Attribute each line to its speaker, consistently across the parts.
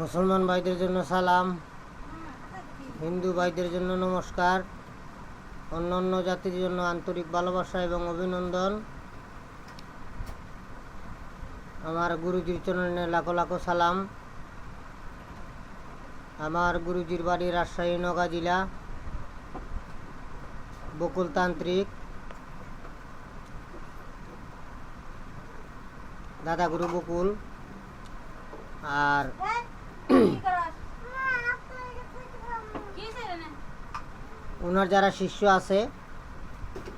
Speaker 1: মুসলমান ভাইদের জন্য সালাম, হিন্দু ভাইদের জন্য নমস্কার অন্য অন্য জাতির জন্য আন্তরিক ভালোবাসা এবং অভিনন্দন। আমার গুরুজির চরণে লাখো লাখো সালাম। আমার গুরুজির বাড়ি রাজশাহী নগা জেলা, বকুলতান্ত্রিক। দাদা গুরু বকুল। আর ওনার যারা শিষ্য আছে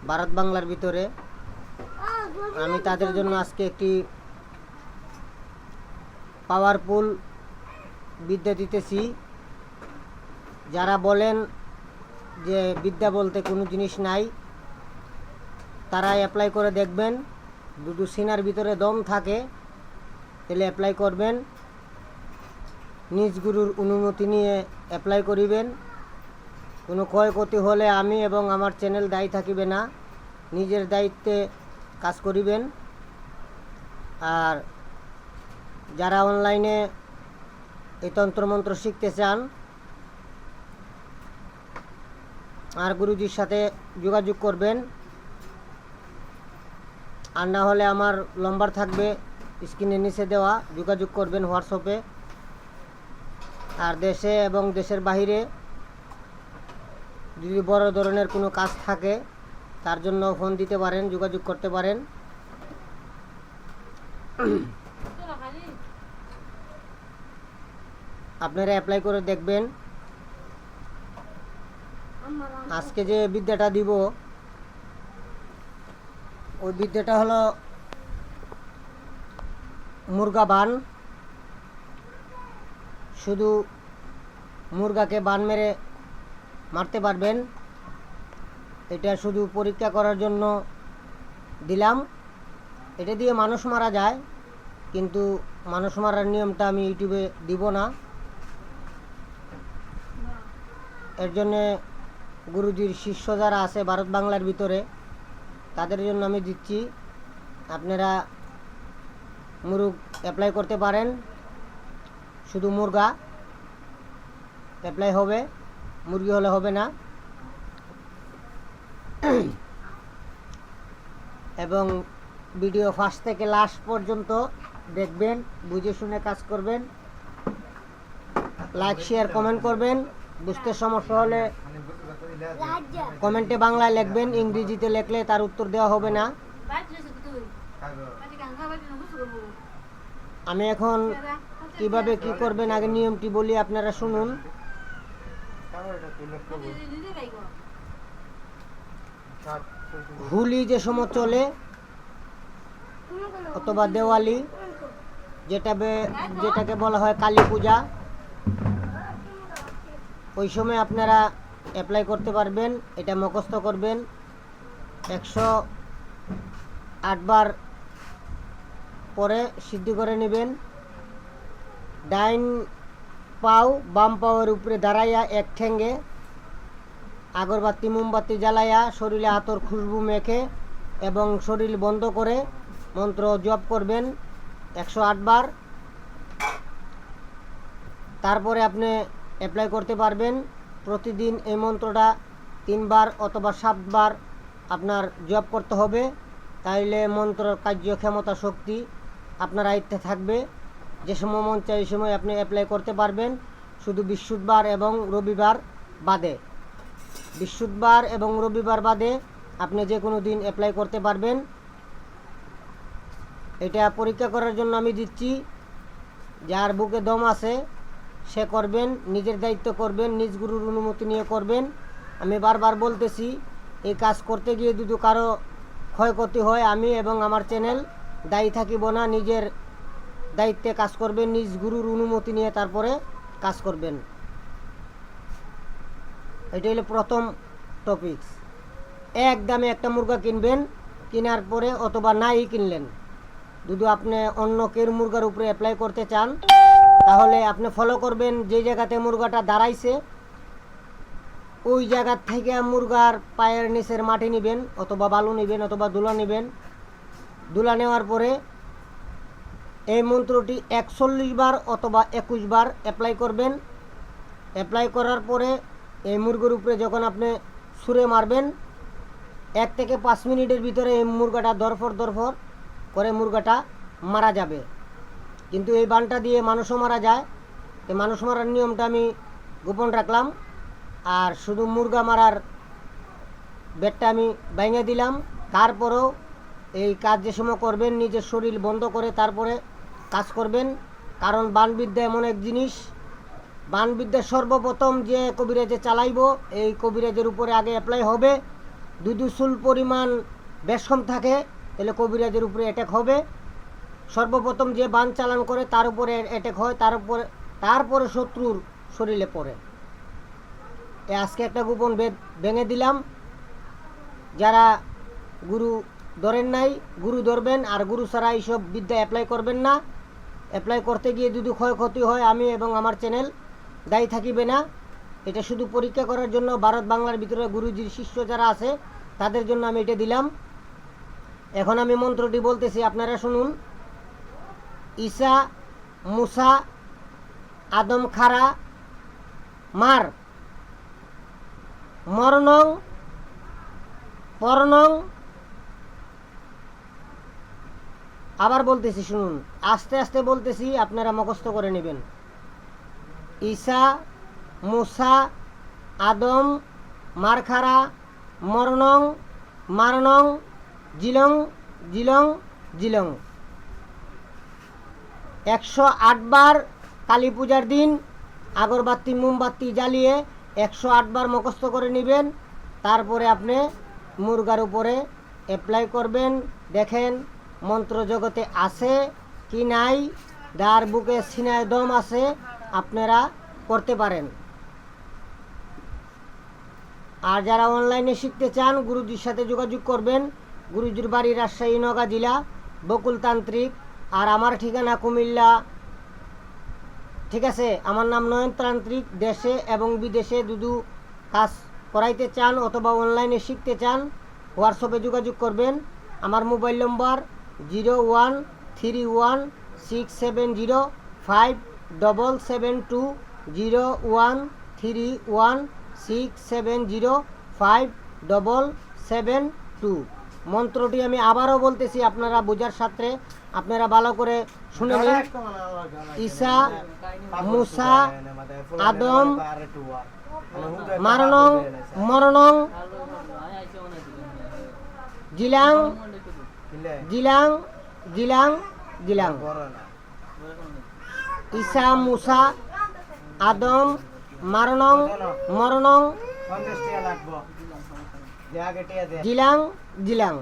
Speaker 1: ভারত বাংলার ভিতরে, আমি তাদের জন্য আজকে একটি পাওয়ারফুল বিদ্যা দিতেছি। যারা বলেন যে বিদ্যা বলতে কোনো জিনিস নাই, তারা অ্যাপ্লাই করে দেখবেন। দুটো সিনার ভিতরে দম থাকে, তাহলে অ্যাপ্লাই করবেন। নিজ গুরুর অনুমতি নিয়ে অ্যাপ্লাই করিবেন। কোনো ক্ষয়ক্ষতি হলে আমি এবং আমার চ্যানেল দায়ী থাকিবে না। নিজের দায়িত্বে কাজ করিবেন। আর যারা অনলাইনে এই তন্ত্রমন্ত্র শিখতে চান, আর গুরুজির সাথে যোগাযোগ করবেন। আর না হলে আমার নম্বর থাকবে স্ক্রিনের নিচে দেওয়া। যোগাযোগ করবেন হোয়াটসঅ্যাপে। আর দেশে এবং দেশের বাইরে যদি বড় ধরনের কোনো কাজ থাকে, তার জন্য ফোন দিতে পারেন, যোগাযোগ করতে পারেন। আপনারা অ্যাপ্লাই করে দেখবেন। আজকে যে বিদ্যাটা দিব, ওই বিদ্যাটা হলো মুরগা বান। শুধু মুরগাকে বান মেরে মারতে পারবেন, এটা শুধু পরীক্ষা করার জন্য দিলাম। এটা দিয়ে মানুষ মারা যায়, কিন্তু মানুষ মারার নিয়মটা আমি ইউটিউবে দিব না। এর জন্যে গুরুজির শিষ্য যারা আছে ভারত বাংলার ভিতরে, তাদের জন্য আমি দিচ্ছি। আপনারা মুরগ অ্যাপ্লাই করতে পারেন, শুধু মুরগা। অ্যাপ্লাই হবে, মুরগি হলে হবে না। এবং ভিডিও ফার্স্ট থেকে লাস্ট পর্যন্ত দেখবেন, বুঝে শুনে কাজ করবেন। লাইক শেয়ার কমেন্ট করবেন। বুঝতে সমস্যা হলে কমেন্টে বাংলায় লিখবেন, ইংরেজিতে লিখলে তার উত্তর দেওয়া হবে না। আমি এখন কীভাবে কি করবেন, আগে নিয়মটি বলি, আপনারা শুনুন। হোলি যে সময় চলে, অথবা দেওয়ালি, যেটা যেটাকে বলা হয় কালী পূজা, ওই সময় আপনারা অ্যাপ্লাই করতে পারবেন, এটা মুখস্থ করবেন। একশো আটবার পরে সিদ্ধি করে নেবেন। ডাইন পাও বাম পাওয়ের উপরে দাঁড়াইয়া এক ঠেঙ্গে, আগরবাতি, মোমবাতি জ্বালাইয়া শরীরে আতর খুশবু মেখে এবং শরীর বন্ধ করে মন্ত্র জপ করবেন একশো আটবার তারপরে আপনি অ্যাপ্লাই করতে পারবেন। প্রতিদিন এই মন্ত্রটা তিনবার অথবা সাতবার আপনার জপ করতে হবে। তাইলে মন্ত্রর কার্যক্ষমতা, শক্তি আপনার আয়ত্তে থাকবে। যে সময় মন চাই সময় আপনি অ্যাপ্লাই করতে পারবেন। শুধু বৃহস্পতিবার এবং রবিবার বাদে। বৃহস্পতিবার এবং রবিবার বাদে আপনি যে কোনো দিন অ্যাপ্লাই করতে পারবেন। এটা পরীক্ষা করার জন্য আমি দিচ্ছি। যার বুকে দম আছে, সে করবেন, নিজের দায়িত্ব করবেন, নিজ গুরুর অনুমতি নিয়ে করবেন। আমি বারবার বলতেছি, এই কাজ করতে গিয়ে যদি কারও ক্ষয়ক্ষতি হয়, আমি এবং আমার চ্যানেল দায়ী থাকিব না, নিজের দায়িত্বে কাজ করবেন, নিজ গুরুর অনুমতি নিয়ে তারপরে কাজ করবেন। এটা হলো প্রথম টপিকস এক দামে একটা মুরগা কিনবেন, কেনার পরে অথবা নাই কিনলেন। যদি আপনি অন্য কের মুরগার উপরে অ্যাপ্লাই করতে চান, তাহলে আপনি ফলো করবেন যে জায়গাতে মুরগাটা দাঁড়াইছে, ওই জায়গার থেকে মুরগার পায়ের নিচের মাটি নেবেন, অথবা বালু নেবেন, অথবা দুলা নেবেন। দুলা নেওয়ার পরে এই মন্ত্রটি একচল্লিশ বার অথবা একুশ বার অ্যাপ্লাই করবেন। অ্যাপ্লাই করার পরে এই মুরগির উপরে যখন আপনি সুরে মারবেন, এক থেকে পাঁচ মিনিটের ভিতরে এই মুরগাটা দরফর দরফর করে মুরগাটা মারা যাবে। কিন্তু এই বানটা দিয়ে মানুষও মারা যায়। এই মানুষ মারার নিয়মটা আমি গোপন রাখলাম। আর শুধু মুরগা মারার বেডটা আমি ভেঙে দিলাম। তারপরেও এই কাজ যে সময় করবেন, নিজের শরীর বন্ধ করে তারপরে কাজ করবেন। কারণ বানবিদ্যা এমন এক জিনিস। বানবিদ্যা সর্বপ্রথম যে কবিরাজে চালাইব, এই কবিরাজের উপরে আগে অ্যাপ্লাই হবে। দুদুসুল পরিমাণ বেশ কম থাকে, তাহলে কবিরাজের উপরে অ্যাটাক হবে। সর্বপ্রথম যে বান চালান করে, তার উপরে অ্যাটাক হয়, তার উপরে তারপরে শত্রুর শরীরে পড়ে। এ আজকে একটা গোপন বেদ ভেঙে দিলাম। যারা গুরু ধরেন নাই, গুরু ধরবেন, আর গুরু ছাড়া এইসব বিদ্যা অ্যাপ্লাই করবেন না। অ্যাপ্লাই করতে গিয়ে যদি ক্ষয়ক্ষতি হয় আমি এবং আমার চ্যানেল দায়ী থাকিবে না। এটা শুধু পরীক্ষা করার জন্য ভারত বাংলার ভিতরে গুরুজির শিষ্য যারা আছে, তাদের জন্য আমি এটা দিলাম। এখন আমি মন্ত্রটি বলতেছি, আপনারা শুনুন। ঈসা, মুসা, আদম খারা, মার। মরণং পরনং আবার বলতেছি, শুনুন, আস্তে আস্তে বলতেছি, আপনারা মুখস্থ করে নেবেন। ঈসা, মুসা, আদম, মারখারা, মরণং, মারণং, জিলং জিলং জিলং। একশো আটবার কালী পূজার দিন, আগরবাতি, মোমবাতি জ্বালিয়ে একশো আটবার মুখস্থ করে নেবেন। তারপরে আপনি মুরগার উপরে অ্যাপ্লাই করবেন, দেখেন মন্ত্র জগতে আছে কি নাই, যার বুকে সিনায় দম আছে, আপনারা করতে পারেন। আর যারা অনলাইনে শিখতে চান, গুরুজির সাথে যোগাযোগ করবেন। গুরুজির বাড়ি রাজশাহী নগা জেলা, বকুলতান্ত্রিক। আর আমার ঠিকানা কুমিল্লা। ঠিক আছে, আমার নাম নয়নতান্ত্রিক দেশে এবং বিদেশে দুদু কাজ করাইতে চান অথবা অনলাইনে শিখতে চান, হোয়াটসঅ্যাপে যোগাযোগ করবেন। আমার mobile number zero one three one six seven zero five double seven two zero one three one six seven zero five double seven two. মন্ত্রটি আমি আবারও বলতেছি, আপনারা বোঝার সাথে আপনারা ভালো করে শুনে নিন। ঈসা মুসা, আদম, মারণং, মরণং, জিলাং জিলাং জিলাং গিলাং ঈসা মুসা আদম মারণং মরণং জিলাং জিলাং